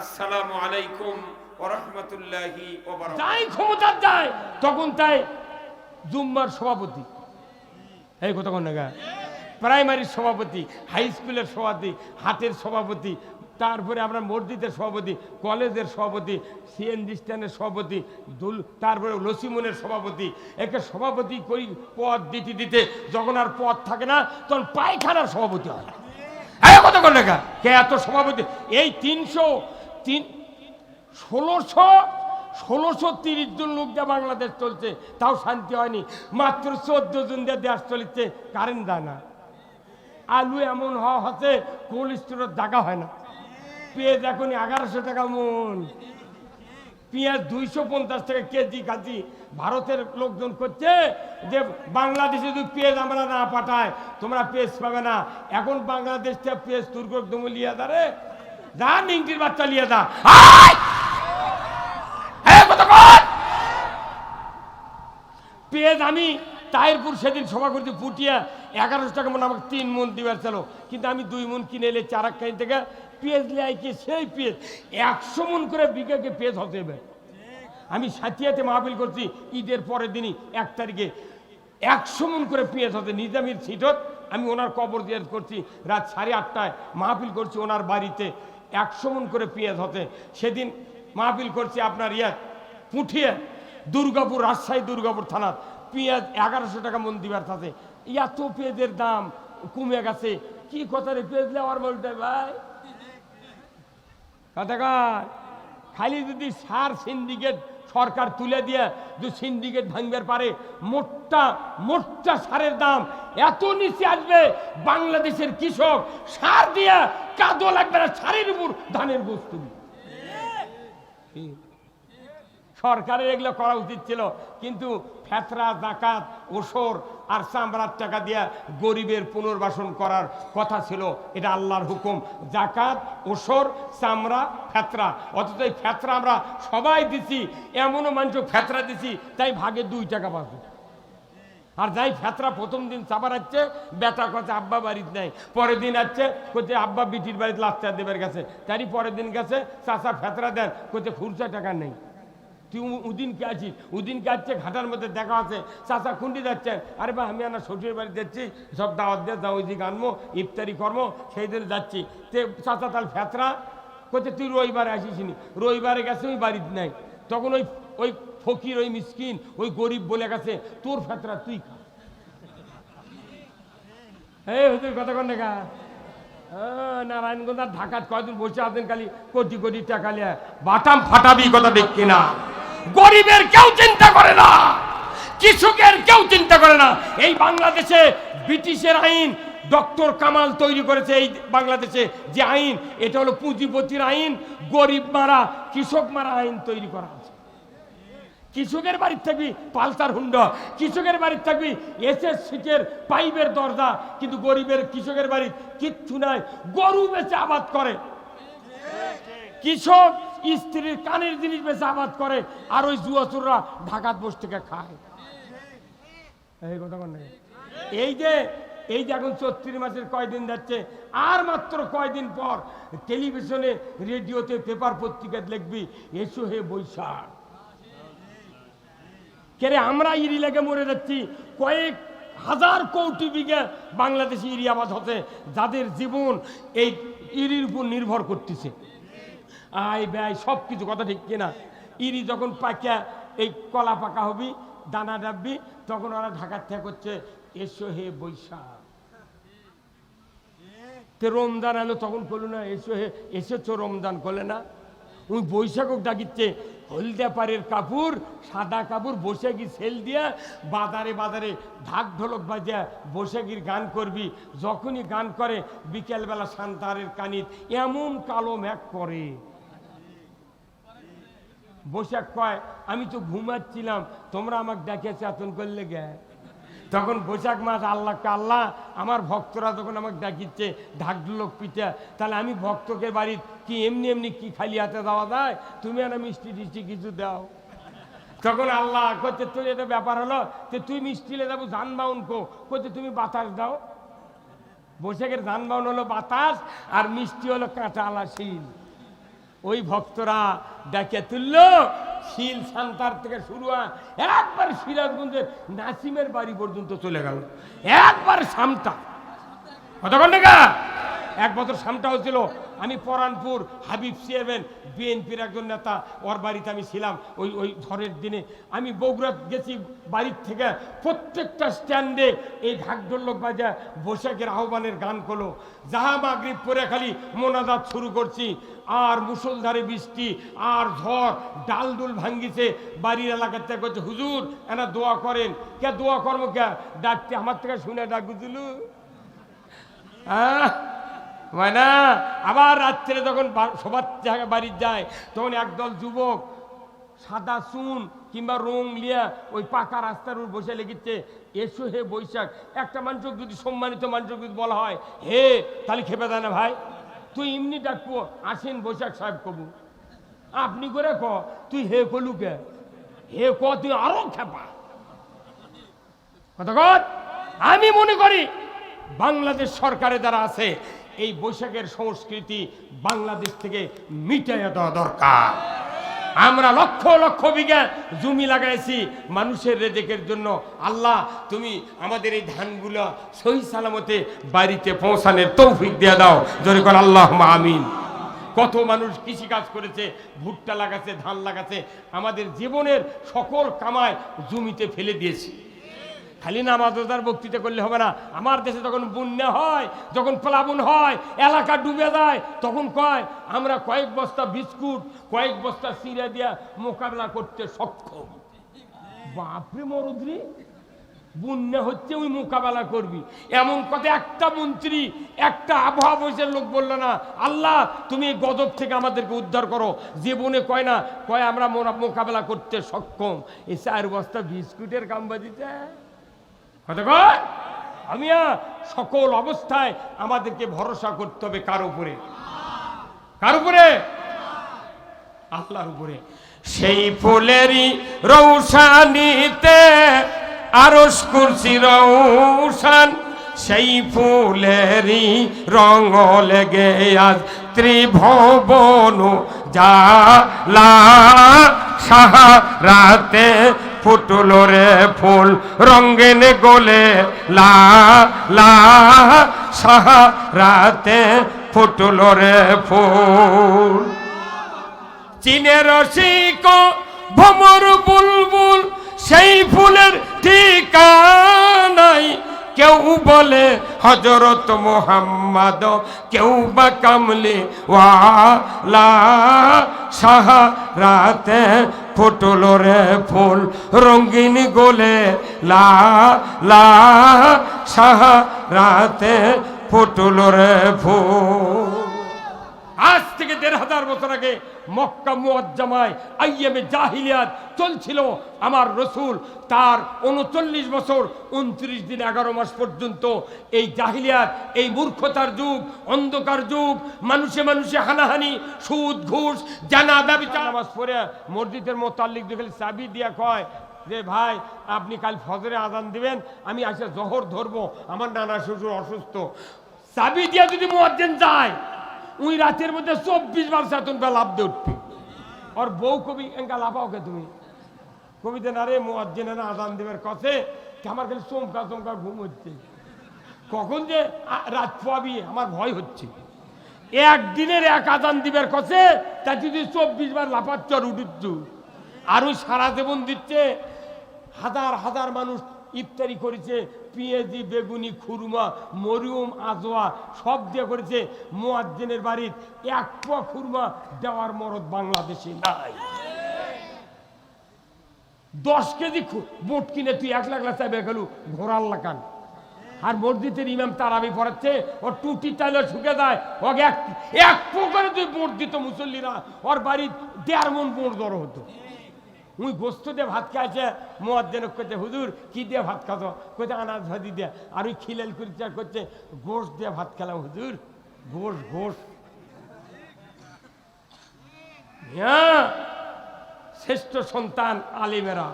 আসসালামু আলাইকুম ওরহমতুল্লাহি যাই ক্ষমতার যায় তখন তাই জুম্মার সভাপতি। এই কথা কোন জায়গা প্রাইমারির সভাপতি, হাই স্কুলের সভাপতি হাটের সভাপতি, তারপরে আমরা মসজিদের সভাপতি, কলেজের সভাপতি, সিএনজি স্ট্যান্ডের সভাপতি, দুল তারপরে লসিমনের সভাপতি। একে সভাপতি করি পদ দিতে দিতে যখন আর পদ থাকে না, তখন পায়খানার সভাপতি হয়। কত কে এত সভাপতি? এই তিনশো তিন। ষোলোশো ষোলোশো তিরিশ জন লোক দিয়ে বাংলাদেশ চলছে, তাও শান্তি হয়নি। মাত্র চোদ্দ জন দিয়ে দেশ চলছে কারেন্ট দেয় না। আলু এমন হওয়া হচ্ছে, কোল্ড স্টোরের জায়গা হয় না। পেঁয়াজ এখন এগারোশো টাকা মন। পেঁয়াজ দুইশো পঞ্চাশ টাকা কেজি, কাজি। ভারতের লোকজন করছে যে, বাংলাদেশে যদি পেঁয়াজ আমরা না পাঠায় তোমরা পেঁয়াজ পাবে না। এখন বাংলাদেশটা পেঁয়াজ তুর্ক তুমি লিয়া দারে যা নিংটির বাচ্চা লিয়ে কতক্ষণ? পেঁয়াজ আমি তাইরপুর সেদিন সভা করতে ফুটিয়া এগারোশো টাকা মনে আমাকে তিন মন দিবার ছিল কিন্তু আমি দুই মন কিনে এলে চার এক চারাক্কাই থেকে পেঁয়াজ লিয়ে সেই পেঁয়াজ। একশো মন করে বিঘাকে পেঁয়াজ হতে হবে। আমি সাথিয়াতে মাহফিল করছি, ঈদের পরের দিনই, এক তারিখে। একশো মন করে পেঁয়াজ হতে, নিজামির সিটত আমি ওনার কবর দিয়ে করছি, রাত সাড়ে আটটায় মাহফিল করছি ওনার বাড়িতে। একশো মন করে পেঁয়াজ হতে। সেদিন মাহফিল করছি আপনার ইয়ে পুঠিয়ে, দুর্গাপুর, রাজশাহী দুর্গাপুর থানার। পেঁয়াজ এগারোশো টাকা মন দিবার থাকে। এত পেঁয়াজের দাম কমে গেছে। কি কথা রে, পেঁয়াজ নেওয়ার বলতে ভাই? কথা খালি যদি সার সিন্ডিকেট সরকার তুলে দিয়ে যে সিন্ডিকেট ভাঙবার পারে, মোটটা মোটটা সারের দাম এত নিচে আসবে, বাংলাদেশের কৃষক সার দিয়ে কাদো লাগবে না, সারের উপর ধানের বস্তু সরকারের এগুলো করা উচিত ছিল। কিন্তু ফেতরা, জাকাত, ওসর আর চামড়ার টাকা দিয়া গরিবের পুনর্বাসন করার কথা ছিল। এটা আল্লাহর হুকুম। জাকাত, ওসর, চামড়া, ফেতরা। অথচ এই ফেতরা আমরা সবাই দিছি, এমনও মানুষ ফেতরা দিছি, তাই ভাগে দুই টাকা পাবো আর যাই ফেতরা প্রথম দিন চাবার হচ্ছে বেটা কথা আব্বা বাড়িতে নাই। পরের দিন আসছে কোথায় আব্বা বিটির বাড়িতে লাচ্চা দেবের গেছে। তারই পরের দিন গেছে, চাচা ফেতরা দেন। কোথায় খুরচা টাকা নেই। তুই উদিনকে উদিনকে আসছে ঘাটার মধ্যে দেখা আছে চাচা খুন্ডি যাচ্ছে আরে আমি আমার শ্বশুর বাড়ি যাচ্ছি। সব দাওয়াত দিয়ে ইফতারি কর্ম, সেই দিন যাচ্ছি। তে চাচা তার ফেতরা? কোথায় তুই রবিবারে আসিস নি। রবিবারে গেছে, ওই বাড়িতে নাই। তখন ওই ওই ফকির, ওই মিসকিন, ওই গরিব বলে গেছে, তোর ফেতরা, তুই খা। হুজুর, কথা কন দেখা নারায়ণগঞ্জ আর কয়দিন বসে আছেন খালি? কোটি কোটি টাকা লিয়া। বাটাম ফাটাবি কথা দেখ কিনা? গরিবের কেউ চিন্তা করে না, কৃষকের কেউ চিন্তা করে না। এই বাংলাদেশে ব্রিটিশের আইন, ডক্টর কামাল তৈরি করেছে এই বাংলাদেশে যে আইন, এটা হলো পুঁজিপতির আইন, গরিব মারা, কৃষক মারা আইন তৈরি করা আছে কৃষকের বাড়ির থাকবি পালসার হুন্ডা, কৃষকের বাড়ির থাকবি এসএস সিটের পাইপের দরজা, কিন্তু গরিবের, কৃষকের বাড়ি কিচ্ছু নাই। গরু বেচে আবাদ করে। কৃষক স্ত্রীর কানের জিনিস বেচে আবাদ করে, আর ওই জুয়াচুররা ঢাকাত বসে থেকে খায়। এই যে এই যে এখন চত্রিশ মাসের কয়দিন যাচ্ছে, আর মাত্র কয়দিন পর টেলিভিশনে, রেডিওতে পেপার পত্রিকায় লিখবি এসো হে বৈশাখ। কেরে আমরা ইরি লেগে মরে যাচ্ছি, কয়েক হাজার কোটি বিঘা বাংলাদেশি ইরি আবাদ হতে যাদের জীবন এই ইরির উপর নির্ভর করতেছে। আয় ব্যয় সব কিছু কথা ঠিক কিনা? ইরি যখন পাকা এই কলা পাকা হবি, দানা ডাববি, তখন ওরা ঢাকার থেকে করছে, এসো হে বৈশাখ। তে রমজান এলো, তখন করল না, এসো হে, এসেছ রমজান করলে না? ওই বৈশাখক ডাকিচ্ছে হলদে পাড়ের কাপড়, সাদা কাপড় বৈশাখী সেল দিয়া, বাজারে বাজারে ঢাক ঢোলক বাজা বৈশাখীর গান করবি। যখনই গান করে, বিকেলবেলা সান্তারের কানিত, এমন কালো ম্যাক করে বৈশাখ কয়, আমি তো ঘুমাচ্ছিলাম, তোমরা আমাকে দেখে চেতন করলে গে তখন বৈশাখ মাস, আল্লাহকে আল্লাহ, আমার ভক্তরা তখন আমাকে ডাকিচ্ছে ঢাকঢুলোক পিঠা, তাহলে আমি ভক্তকে বাড়ির কি এমনি এমনি কি খালি হাতে দেওয়া যায়? তুমি একটা মিষ্টি টিষ্টি কিছু দাও। তখন আল্লাহ করছে তোর এটা ব্যাপার হলো যে তুই মিষ্টি লে যাব, যানবাহন কো। করছে তুমি বাতাস দাও। বৈশাখের যানবাহন হলো বাতাস, আর মিষ্টি হলো কাঁটা আলা শিল। ওই ভক্তরা ডাকে তুলল, শিল সান্তার থেকে শুরু হয় একবার সিরাজগঞ্জের নাসিমের বাড়ি পর্যন্ত চলে গেল। একবার সামটা। কতক্ষণ টাকা এক বছর সামটা হচ্ছিল আমি পরানপুর হাবিব চেয়ারম্যান বিএনপির একজন নেতা, ওর বাড়িতে আমি ছিলাম ওই ওই ঝড়ের দিনে। আমি বগুড়া গেছি বাড়ির থেকে, প্রত্যেকটা স্ট্যান্ডে এই ঢাকঢোলক বাজা বৈশাখের আহ্বানের গান করল। যাহা মাগরিব পরে খালি মোনাজাত শুরু করছি। আর মুসলধারে বৃষ্টি, আর ঝড় ডালডুল ভাঙ্গিছে বাড়ির এলাকার থেকে। করছে হুজুর, এনা দোয়া করেন। কে দোয়া কর্ম কে? ডাকতে, আমার থেকে শুনে ডাক, বুঝলু? হয় না? আবার রাত্রে যখন সবার বাড়ি যায়, তখন একদল যুবক সাদা চুন কিংবা রং লিয়া ওই পাকা রাস্তার উপর বসে লেগেছে। এসো হে বৈশাখ, একটা মানুষক যদি সম্মানিত মানুষক যদি বলা হয়, হে, তাহলে খেপে দেয় না ভাই। তুই এমনি ডাকবো, আসেন বৈশাখ সাহেব কবু। আপনি করে ক, তুই হে কলুকে হে ক, তুই আরও খেপা। কথা আমি মনে করি বাংলাদেশ সরকারে যারা আছে এই বৈশাখের সংস্কৃতি বাংলাদেশ থেকে মিটাইয়া দেওয়া দরকার। আমরা লক্ষ লক্ষ বিঘা জমি লাগাইছি মানুষের রেজেকের জন্য। আল্লাহ, তুমি আমাদের এই ধানগুলো সহি সালামতে বাড়িতে পৌঁছানোর তৌফিক দিয়ে দাও। জোরে কর আল্লাহ আমিন। কত মানুষ কৃষি কাজ করেছে, ভুট্টা লাগাচ্ছে ধান লাগাচ্ছে আমাদের জীবনের সকল কামায় জমিতে ফেলে দিয়েছি। খালি নামাজ রোজার বক্তৃতা করলে হবে না। আমার দেশে যখন বন্যা হয়, যখন প্লাবন হয়, এলাকা ডুবে যায়, তখন কয়, আমরা কয়েক বস্তা বিস্কুট, কয়েক বস্তা সিরা দিয়া মোকাবেলা করতে সক্ষম। বাপরে মরুদ্রি, বন্যা হচ্ছে ওই মোকাবেলা করবি। এমন কথা একটা মন্ত্রী, একটা আবহাওয়া বয়সের লোক বলল না, আল্লাহ, তুমি এই গজব থেকে আমাদেরকে উদ্ধার করো। জীবনে কয় না, কয়, আমরা মোরা- মোকাবেলা করতে সক্ষম। এই চার বস্তা বিস্কুটের কামবাজিতে কথা কয়? আমিয়া, সকল অবস্থায় আমাদেরকে ভরসা করতে হবে কার উপরে? কার উপরে? আল্লাহর উপরে। সেই ফুলেরই রৌশানিতে আরস কুরসি রৌসান সেই ফুলেরই রঙ লেগে আজ ত্রিভবন জালা সাহারাতে ফুটল রে ফুল রঙ্গিন গোলে, লা লা, সাহারাতে ফুটল রে ফুল। চীনের রসিক ভমর বুলবুল, সেই ফুলের ঠিকানাই কেউ বলে হজরত মোহাম্মদ, কেউ বা কামলি ওয়ালা সাহারাতে ফুটল রে ফুল রঙ্গিন গোলে লা লা সাহারাতে ফুটল রে ফুল। আজ থেকে দেড় হাজার বছর আগে মক্কা মুয়াজ্জামায় আইএমে জাহিলিয়াত চলছিল। আমার রসুল তার উনচল্লিশ বছর উনত্রিশ দিন এগারো মাস পর্যন্ত এই জাহিলিয়াত এই মূর্খতার যুগ অন্ধকার যুগ মানুষে মানুষে হানাহানি সুদ ঘুষ জানা ব্যবচার। নামাজ পড়ে মসজিদের মোতাল্লিক দেখলে চাবি দিয়া কয় যে ভাই আপনি কাল ফজরে আজান দিবেন আমি আসে জহর ধরবো আমার নানা শ্বশুর অসুস্থ। চাবি দিয়া যদি মোয়াজ্জেন যায় উই রাতের মধ্যে চব্বিশ বার চেতন বে লাভ উঠবে। আর বউ কবি, এঙ্কা লাফাও কে তুমি? কবিতে না রে মোয়াজ্জেনে না আদান দেবের কথে আমার খালি চমকা চমকা ঘুম হচ্ছে। কখন যে রাত পাবি আমার ভয় হচ্ছে। একদিনের এক আদান দিবের কথে তা যদি চব্বিশ বার লাফাচ্ছ আর উঠুচ্ছ। আর ওই সারা জীবন দিচ্ছে হাজার হাজার মানুষ ইফতারি করেছে, পেঁয়াজি, বেগুনি, খুরমা, মরিয়ম, আজোয়া, সব দিয়ে করেছে মোয়াজ্জেনের বাড়ির এক পোয়া খুরমা দেওয়ার মরদ বাংলাদেশে নাই। দশ কেজি বুট কিনে তুই এক লাখ লাখ চাইবে গেলু ঘোরার লাগান। আর মসজিদের ইমাম তারাবি পড়াচ্ছে ও টুটি চাইলে শুকে যায়, ওকে এক এক পো করে তুই বুট দিত মুসল্লিরা, ওর বাড়ি দেড় মন বুট জড়ো হতো। মুই গোস্ত দিয়ে ভাত খাইছে মোয়াদ্দেন করছে হুজুর, কি দিয়ে ভাত খাতো কইতে আনাজ ভাজি দিয়ে। আর ওই খিলেল কুরিচার করছে গোস দিয়ে ভাত খেলাম, হুজুর গোস গোস হ্যাঁ শ্রেষ্ঠ সন্তান আলিমেরা।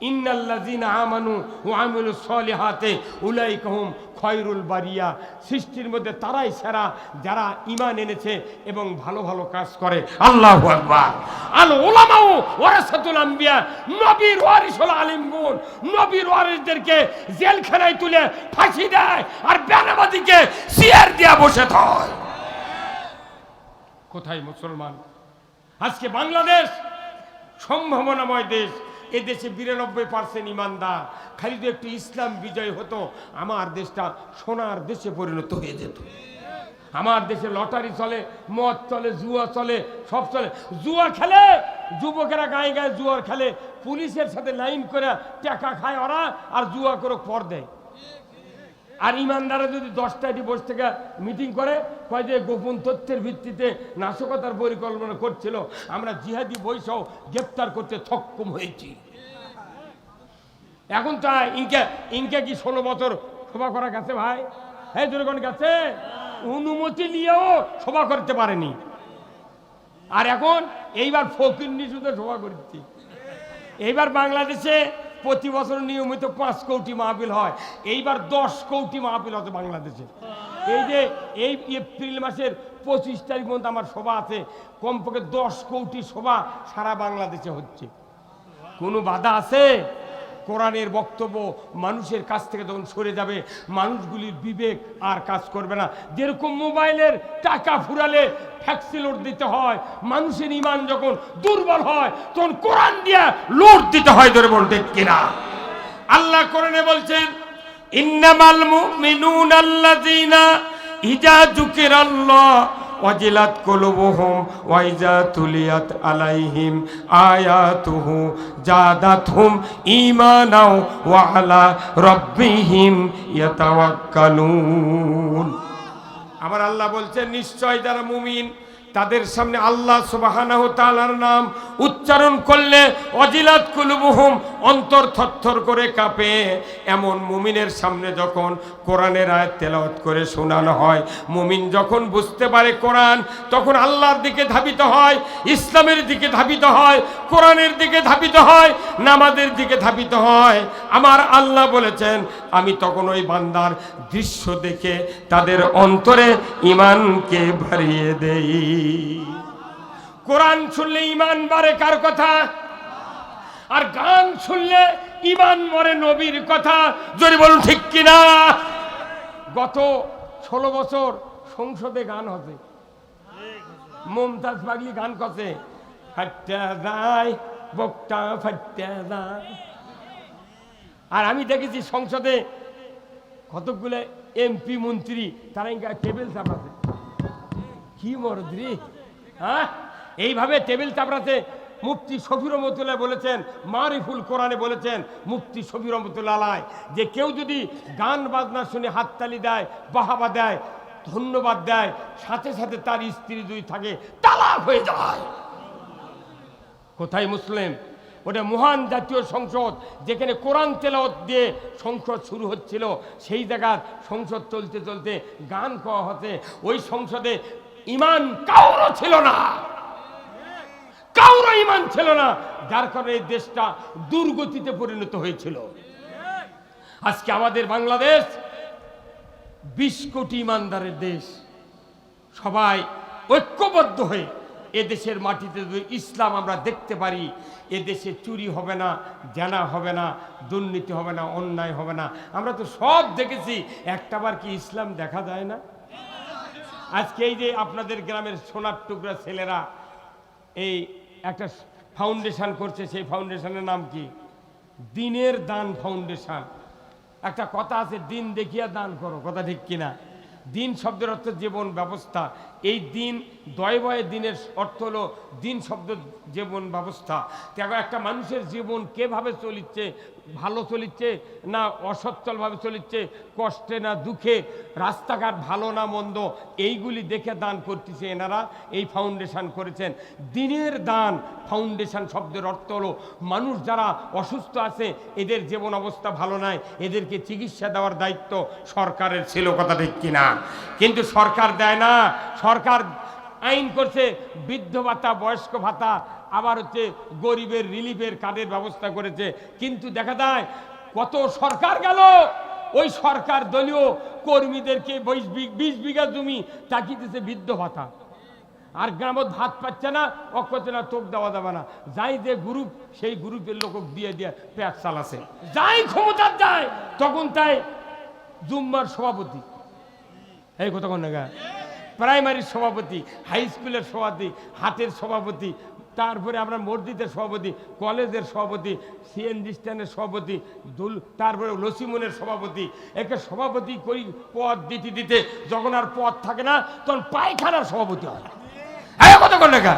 ইন্নাল্লাযিনা আমানু ওয়া আমিলুস সলিহাতে উলাইকা হুম খয়রুল বারিয়া। সৃষ্টির মধ্যে তারাই সেরা যারা ঈমান এনেছে এবং ভালো ভালো কাজ করে। আল্লাহু আকবার। ওয়ারিসদেরকে জেলখানায় তুলে ফাঁসি দেয় আর বেনামাজিকে সিয়ার দিয়া বসে থাকে কোথায় মুসলমান? আজকে বাংলাদেশ সম্ভাবনাময় দেশ। এ দেশে বিরানব্বই পার্সেন্ট ইমানদার। খালি তো একটু ইসলাম বিজয় হতো, আমার দেশটা সোনার দেশে পরিণত হয়ে যেত। আমার দেশে লটারি চলে, মদ চলে, জুয়া চলে, সব চলে। জুয়া খেলে, যুবকেরা গায়ে গায়ে জুয়ার খেলে, পুলিশের সাথে লাইন করে টাকা খায় ওরা, আর জুয়া করে পর দেয়। আর ইমানদারা যদি দশটাটি বসে থেকে মিটিং করে, কয় যে গোপন তথ্যের ভিত্তিতে নাশকতার পরিকল্পনা করছিল, আমরা জিহাদি বৈশাও গ্রেপ্তার করতে সক্ষম হয়েছি। এখন তা ইনকে ইনকে কি ষোলো বছর সভা করা গেছে ভাই? হ্যাঁ দুর্গণ গেছে। অনুমতি নিয়েও সভা করতে পারেনি। আর এখন এইবার ফকির নিশুতে সভা করছি। এইবার বাংলাদেশে প্রতি বছর নিয়মিত পাঁচ কোটি মাহফিল হয়। এইবার দশ কোটি মাহফিল হতো বাংলাদেশে। এই যে এই এপ্রিল মাসের পঁচিশ তারিখ পর্যন্ত আমার সভা আছে, কমপক্ষে দশ কোটি সভা সারা বাংলাদেশে হচ্ছে। কোনো বাধা আছে? কোরআনের বক্তব্য মানুষের কাছ থেকে যখন সরে যাবে। মানুষগুলির বিবেক আর কাজ করবে না। যেরকম মোবাইলের টাকা ফুরালে ফ্যাক্সি লোড দিতে হয়, মানুষের ইমান যখন দুর্বল হয়, তখন কোরআন দিয়ে লোড দিতে হয় ধরে বলতে কিনা? আল্লাহ কোরআনে বলছেন, ইন্নামাল মুমিনুন আল্লাযীনা ইজা যুকিরাল্লাহ ওয়াজিলাত কুলুবুহুম ওয়াইজা তুলিয়াত আলাইহিম আয়াতুহু জাদাতহুম ঈমানাও ওয়া আলা রাব্বিহিম ইয়াতাওয়াক্কালুন। আমার আল্লাহ বলছেন, নিশ্চয় যারা মুমিন তাদের সামনে আল্লাহ তাআলার নাম উচ্চারণ করলে অজিলাত কুলুবুহুম, অন্তর থরথর করে কাঁপে। এমন মুমিনের সামনে যখন কোরআনের আয়াত তেলাওয়াত করে শোনানো হয়, মুমিন যখন বুঝতে পারে কোরআন, তখন আল্লাহর দিকে ধাবিত হয়, ইসলামের দিকে ধাবিত হয়, কোরআনের দিকে ধাবিত হয়, নামাজের দিকে ধাবিত হয়। আমার আল্লাহ বলেছেন, আমি তখন ওই বান্দার দৃশ্য দেখে তাদের অন্তরে ইমানকে ভরিয়ে দেই। কোরআন শুনলে ইমান বাড়ে কার কথা? আর গান শুনলে ইমান মরে নবীর কথা। যদি বলুন ঠিক কিনা? গত ষোলো বছর সংসদে গান হচ্ছে মমতাজ পাগলি গান করছে। ফাট্টা যায়, বকটা ফাট্টা যায়। আর আমি দেখেছি সংসদে কতকগুলো এমপি, মন্ত্রী, তারা টেবিল চাপড়াতে কি মরদ্রি? হ্যাঁ? এইভাবে টেবিল চাপড়াতে মুফতি শফির রহমতুল্লাহ বলেছেন, মারিফুল কোরআনে বলেছেন, মুফতি শফির রহমতুল্লাহ যে কেউ যদি গান বাজনা শুনে হাততালি দেয়, বাহাবা দেয়, ধন্যবাদ দেয়, সাথে সাথে তার স্ত্রী যদি থাকে, তালাক হয়ে যায়। কোথায় মুসলিম? ওটা মহান জাতীয় সংসদ, যেখানে কোরআন তেলাওয়াত দিয়ে সংসদ শুরু হচ্ছিল, সেই জায়গার সংসদ চলতে চলতে গান কওয়া হতে ওই সংসদে ইমান কাউরও ছিল না। কাউরও ইমান ছিল না, যার কারণে এই দেশটা দুর্গতিতে পরিণত হয়েছিল। আজকে আমাদের বাংলাদেশ বিশ কোটি ইমানদারের দেশ। সবাই ঐক্যবদ্ধ হয়ে এ দেশের মাটিতে যদি ইসলাম আমরা দেখতে পারি, এ দেশে চুরি হবে না, জানা হবে না, দুর্নীতি হবে না, অন্যায় হবে না, আমরা তো সব দেখেছি, একটাবার কি ইসলাম দেখা যায় না? আজকে এই যে আপনাদের গ্রামের সোনার টুকরা ছেলেরা এই একটা ফাউন্ডেশন করছে, সেই ফাউন্ডেশনের নাম কি? দিনের দান ফাউন্ডেশন। একটা কথা আছে, দিন দেখিয়া দান করো। কথা ঠিক কিনা? দিন শব্দের অর্থ জীবন ব্যবস্থা। এই দিন দয় বয়ে দিনের অর্থ হলো দিন শব্দ জীবন ব্যবস্থা। দেখো একটা মানুষের জীবন কেভাবে চলিচ্ছে, ভালো চলিচ্ছে না অসচ্ছলভাবে চলিচ্ছে, কষ্টে না দুঃখে, রাস্তাঘাট ভালো না মন্দ, এইগুলি দেখে দান করতেছে এনারা, এই ফাউন্ডেশন করেছেন। দিনের দান ফাউন্ডেশন শব্দের অর্থ হলো মানুষ যারা অসুস্থ আছে, এদের জীবন অবস্থা ভালো নয় এদেরকে চিকিৎসা দেওয়ার দায়িত্ব সরকারের ছিল কথা ঠিক কিনা? কিন্তু সরকার দেয় না, সরকার আইন করছে, বৃদ্ধ ভাতা, বয়স্ক ভাতা, আবার হচ্ছে গরিবের রিলিফের কার্ডের ব্যবস্থা করেছে। কিন্তু দেখা যায়, কত সরকার গেল, ওই সরকার দলীয় কর্মীদেরকে বিশ বিঘা জমি তাকিয়ে দিতেছে বৃদ্ধ ভাতা। আর গ্রামত ভাত পাচ্ছে না অক্ষতে না তোপ দেওয়া যাবে না। যাই যে গ্রুপ, সেই গ্রুপের লোক দিয়ে দিয়ে পেট চালাছে। যাই ক্ষমতার যায়, তখন তাই জুম্মার সভাপতি। এই কথা কোন প্রাইমারির সভাপতি হাই স্কুলের সভাপতি হাটের সভাপতি, তারপরে আমরা মসজিদের সভাপতি, কলেজের সভাপতি সিএনজি স্ট্যান্ডের সভাপতি, দুল তারপরে লসিমনের সভাপতি। একে সভাপতি করি পদ দিতে দিতে যখন আর পদ থাকে না, তখন পায়খানার সভাপতি হয়। কথা কোন? জায়গা